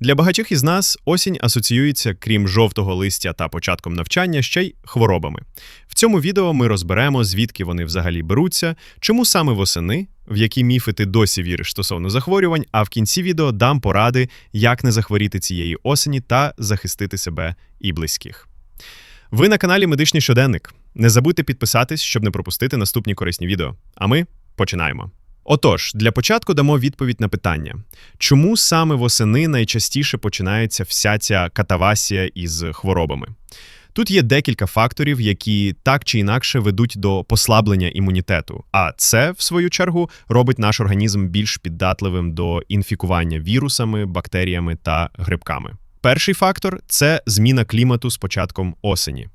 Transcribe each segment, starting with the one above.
Для багатьох із нас осінь асоціюється, крім жовтого листя та початком навчання, ще й хворобами. В цьому відео ми розберемо, звідки вони взагалі беруться, чому саме восени, в які міфи ти досі віриш стосовно захворювань, а в кінці відео дам поради, як не захворіти цієї осені та захистити себе і близьких. Ви на каналі Медичний щоденник. Не забудьте підписатись, щоб не пропустити наступні корисні відео. А ми починаємо. Отож, для початку дамо відповідь на питання, чому саме восени найчастіше починається вся ця катавасія із хворобами. Тут є декілька факторів, які так чи інакше ведуть до послаблення імунітету, а це, в свою чергу, робить наш організм більш піддатливим до інфікування вірусами, бактеріями та грибками. Перший фактор це зміна клімату з початком осені.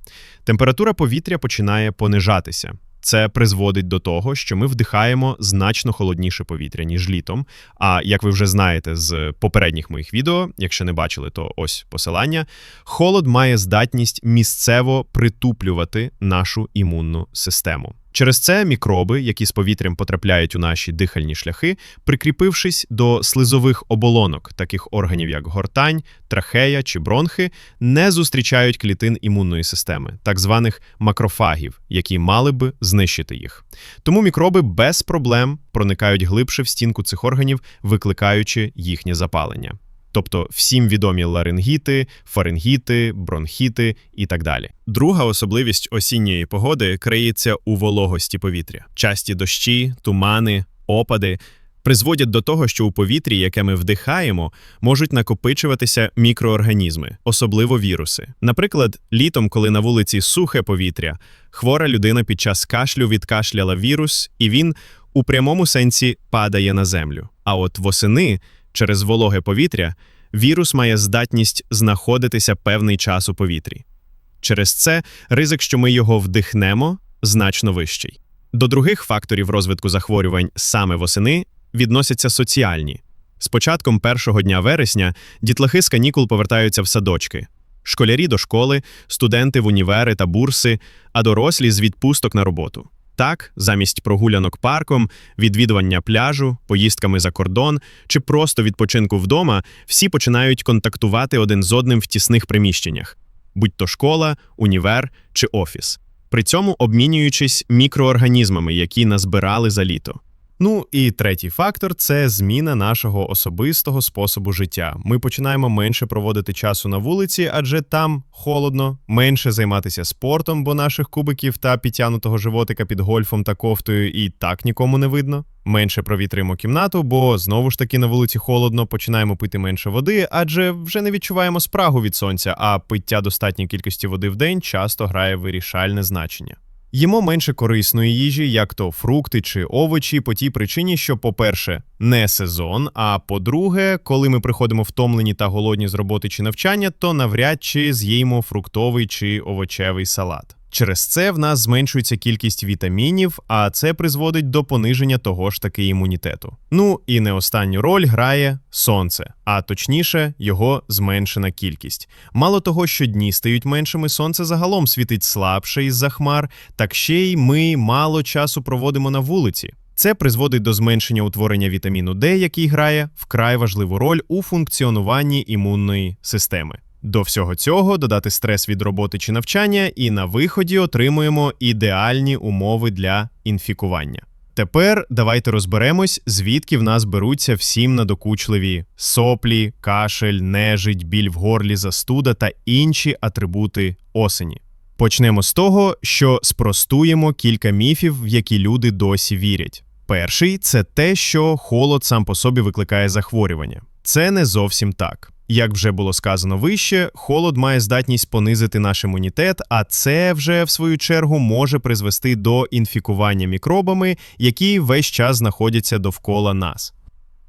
Температура повітря починає понижатися. Це призводить до того, що ми вдихаємо значно холодніше повітря, ніж літом. А як ви вже знаєте з попередніх моїх відео, якщо не бачили, то ось посилання. Холод має здатність місцево притуплювати нашу імунну систему. Через це мікроби, які з повітрям потрапляють у наші дихальні шляхи, прикріпившись до слизових оболонок, таких органів як гортань, трахея чи бронхи, не зустрічають клітин імунної системи, так званих макрофагів, які мали би знищити їх. Тому мікроби без проблем проникають глибше в стінку цих органів, викликаючи їхнє запалення тобто всім відомі ларингіти, фарингіти, бронхіти і так далі. Друга особливість осінньої погоди криється у вологості повітря. Часті дощі, тумани, опади. Призводять до того, що у повітрі, яке ми вдихаємо, можуть накопичуватися мікроорганізми, особливо віруси. Наприклад, літом, коли на вулиці сухе повітря, хвора людина під час кашлю відкашляла вірус, і він у прямому сенсі падає на землю. А от восени Через вологе повітря вірус має здатність знаходитися певний час у повітрі. Через це ризик, що ми його вдихнемо, значно вищий. До других факторів розвитку захворювань саме восени відносяться соціальні. З початком першого дня вересня дітлахи з канікул повертаються в садочки, школярі до школи, студенти в універи та бурси, а дорослі з відпусток на роботу. Так, замість прогулянок парком, відвідування пляжу, поїздками за кордон чи просто відпочинку вдома, всі починають контактувати один з одним в тісних приміщеннях, будь то школа, універ чи офіс, при цьому обмінюючись мікроорганізмами, які назбирали за літо. Ну і третій фактор це зміна нашого особистого способу життя. Ми починаємо менше проводити часу на вулиці, адже там холодно, менше займатися спортом, бо наших кубиків та підтянутого животика під гольфом та кофтою і так нікому не видно. Менше провітрюємо кімнату, бо знову ж таки на вулиці холодно, починаємо пити менше води, адже вже не відчуваємо спрагу від сонця, а пиття достатньої кількості води в день часто грає вирішальне значення. Їмо менше корисної їжі, як то фрукти чи овочі, по тій причині, що, по-перше, не сезон. А по-друге, коли ми приходимо втомлені та голодні з роботи чи навчання, то навряд чи з'їмо фруктовий чи овочевий салат. Через це в нас зменшується кількість вітамінів, а це призводить до пониження того ж таки імунітету. Ну і не останню роль грає сонце, а точніше, його зменшена кількість. Мало того, що дні стають меншими, сонце загалом світить слабше із за хмар, так ще й ми мало часу проводимо на вулиці. Це призводить до зменшення утворення вітаміну Д, який грає вкрай важливу роль у функціонуванні імунної системи. До всього цього додати стрес від роботи чи навчання, і на виході отримуємо ідеальні умови для інфікування. Тепер давайте розберемось, звідки в нас беруться всім надокучливі соплі, кашель, нежить, біль в горлі, застуда та інші атрибути осені. Почнемо з того, що спростуємо кілька міфів, в які люди досі вірять. Перший це те, що холод сам по собі викликає захворювання. Це не зовсім так. Як вже було сказано вище, холод має здатність понизити наш імунітет, а це вже в свою чергу може призвести до інфікування мікробами, які весь час знаходяться довкола нас.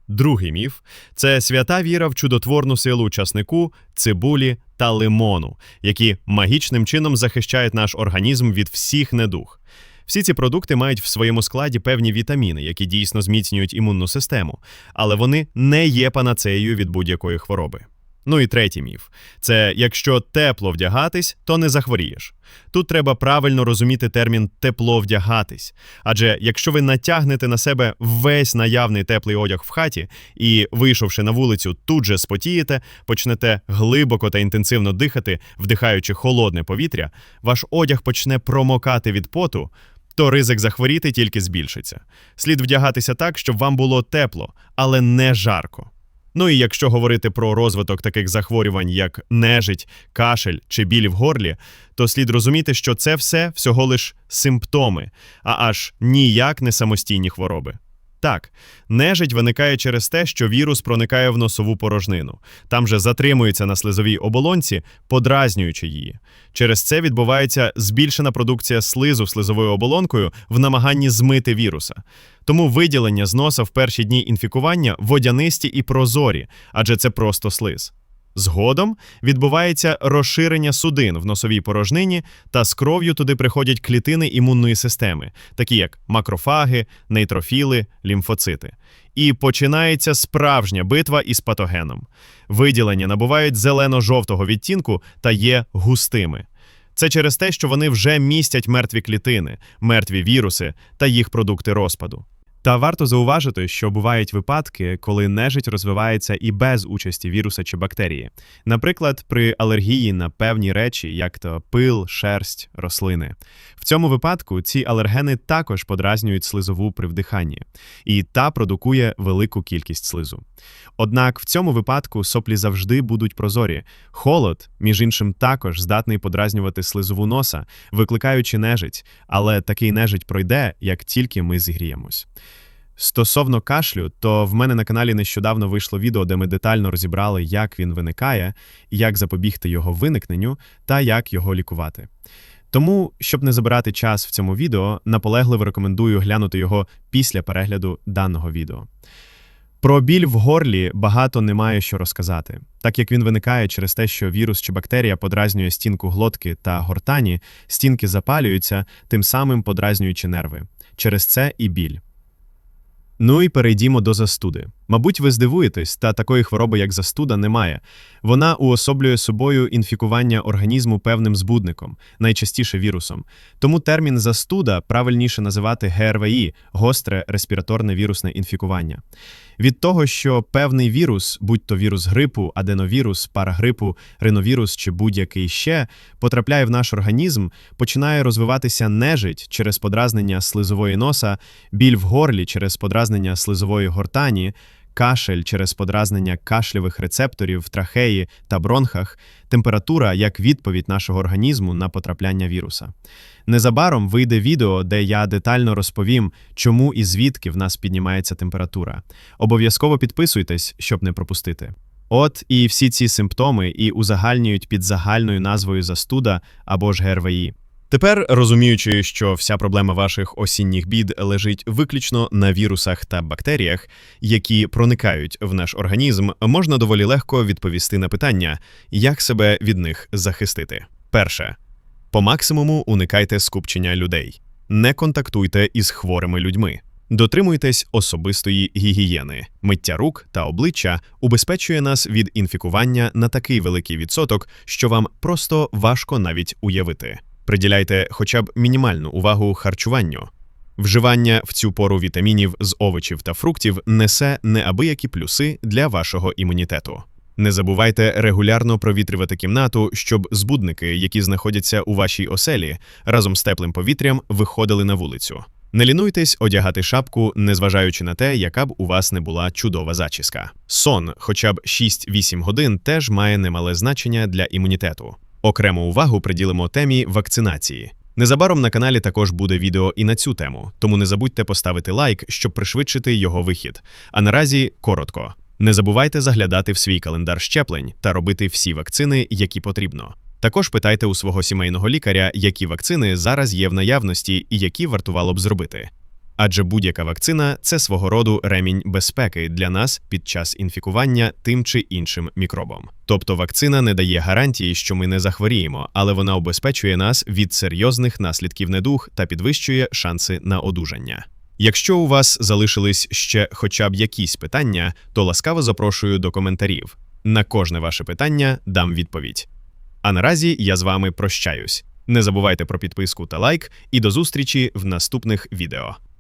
Другий міф це свята віра в чудотворну силу часнику, цибулі та лимону, які магічним чином захищають наш організм від всіх недуг. Всі ці продукти мають в своєму складі певні вітаміни, які дійсно зміцнюють імунну систему, але вони не є панацеєю від будь-якої хвороби. Ну і третій міф це якщо тепло вдягатись, то не захворієш. Тут треба правильно розуміти термін тепло вдягатись. Адже якщо ви натягнете на себе весь наявний теплий одяг в хаті і, вийшовши на вулицю, тут же спотієте, почнете глибоко та інтенсивно дихати, вдихаючи холодне повітря, ваш одяг почне промокати від поту. То ризик захворіти тільки збільшиться. Слід вдягатися так, щоб вам було тепло, але не жарко. Ну і якщо говорити про розвиток таких захворювань, як нежить, кашель чи біль в горлі, то слід розуміти, що це все всього лиш симптоми, а аж ніяк не самостійні хвороби. Так, нежить виникає через те, що вірус проникає в носову порожнину. Там же затримується на слизовій оболонці, подразнюючи її. Через це відбувається збільшена продукція слизу слизовою оболонкою в намаганні змити віруса. Тому виділення з носа в перші дні інфікування водянисті і прозорі, адже це просто слиз. Згодом відбувається розширення судин в носовій порожнині, та з кров'ю туди приходять клітини імунної системи, такі як макрофаги, нейтрофіли, лімфоцити. І починається справжня битва із патогеном. Виділення набувають зелено-жовтого відтінку та є густими. Це через те, що вони вже містять мертві клітини, мертві віруси та їх продукти розпаду. Та варто зауважити, що бувають випадки, коли нежить розвивається і без участі віруса чи бактерії, наприклад, при алергії на певні речі, як то пил, шерсть, рослини. В цьому випадку ці алергени також подразнюють слизову при вдиханні, і та продукує велику кількість слизу. Однак в цьому випадку соплі завжди будуть прозорі. Холод, між іншим, також здатний подразнювати слизову носа, викликаючи нежить, але такий нежить пройде, як тільки ми зігріємось. Стосовно кашлю, то в мене на каналі нещодавно вийшло відео, де ми детально розібрали, як він виникає, як запобігти його виникненню та як його лікувати. Тому, щоб не забирати час в цьому відео, наполегливо рекомендую глянути його після перегляду даного відео. Про біль в горлі багато немає що розказати, так як він виникає через те, що вірус чи бактерія подразнює стінку глотки та гортані, стінки запалюються, тим самим подразнюючи нерви. Через це і біль. Ну і перейдімо до застуди. Мабуть, ви здивуєтесь, та такої хвороби, як застуда, немає. Вона уособлює собою інфікування організму певним збудником, найчастіше вірусом. Тому термін застуда правильніше називати ГРВІ гостре респіраторне вірусне інфікування. Від того, що певний вірус, будь то вірус грипу, аденовірус, парагрипу, риновірус чи будь-який ще, потрапляє в наш організм, починає розвиватися нежить через подразнення слизової носа, біль в горлі через подразнення слизової гортані, кашель через подразнення кашльових рецепторів в трахеї та бронхах, температура як відповідь нашого організму на потрапляння віруса. Незабаром вийде відео, де я детально розповім, чому і звідки в нас піднімається температура. Обов'язково підписуйтесь, щоб не пропустити. От і всі ці симптоми і узагальнюють під загальною назвою застуда або ж ГРВІ. Тепер, розуміючи, що вся проблема ваших осінніх бід лежить виключно на вірусах та бактеріях, які проникають в наш організм, можна доволі легко відповісти на питання, як себе від них захистити. Перше. По максимуму уникайте скупчення людей, не контактуйте із хворими людьми. Дотримуйтесь особистої гігієни. Миття рук та обличчя убезпечує нас від інфікування на такий великий відсоток, що вам просто важко навіть уявити. Приділяйте хоча б мінімальну увагу харчуванню. Вживання в цю пору вітамінів з овочів та фруктів несе неабиякі плюси для вашого імунітету. Не забувайте регулярно провітрювати кімнату, щоб збудники, які знаходяться у вашій оселі, разом з теплим повітрям виходили на вулицю. Не лінуйтесь одягати шапку, незважаючи на те, яка б у вас не була чудова зачіска. Сон, хоча б 6-8 годин, теж має немале значення для імунітету. Окрему увагу приділимо темі вакцинації. Незабаром на каналі також буде відео і на цю тему, тому не забудьте поставити лайк, щоб пришвидшити його вихід. А наразі коротко. Не забувайте заглядати в свій календар щеплень та робити всі вакцини, які потрібно. Також питайте у свого сімейного лікаря, які вакцини зараз є в наявності і які вартувало б зробити. Адже будь-яка вакцина це свого роду ремінь безпеки для нас під час інфікування тим чи іншим мікробом. Тобто вакцина не дає гарантії, що ми не захворіємо, але вона обезпечує нас від серйозних наслідків недуг та підвищує шанси на одужання. Якщо у вас залишились ще хоча б якісь питання, то ласкаво запрошую до коментарів. На кожне ваше питання дам відповідь. А наразі я з вами прощаюсь. Не забувайте про підписку та лайк, і до зустрічі в наступних відео.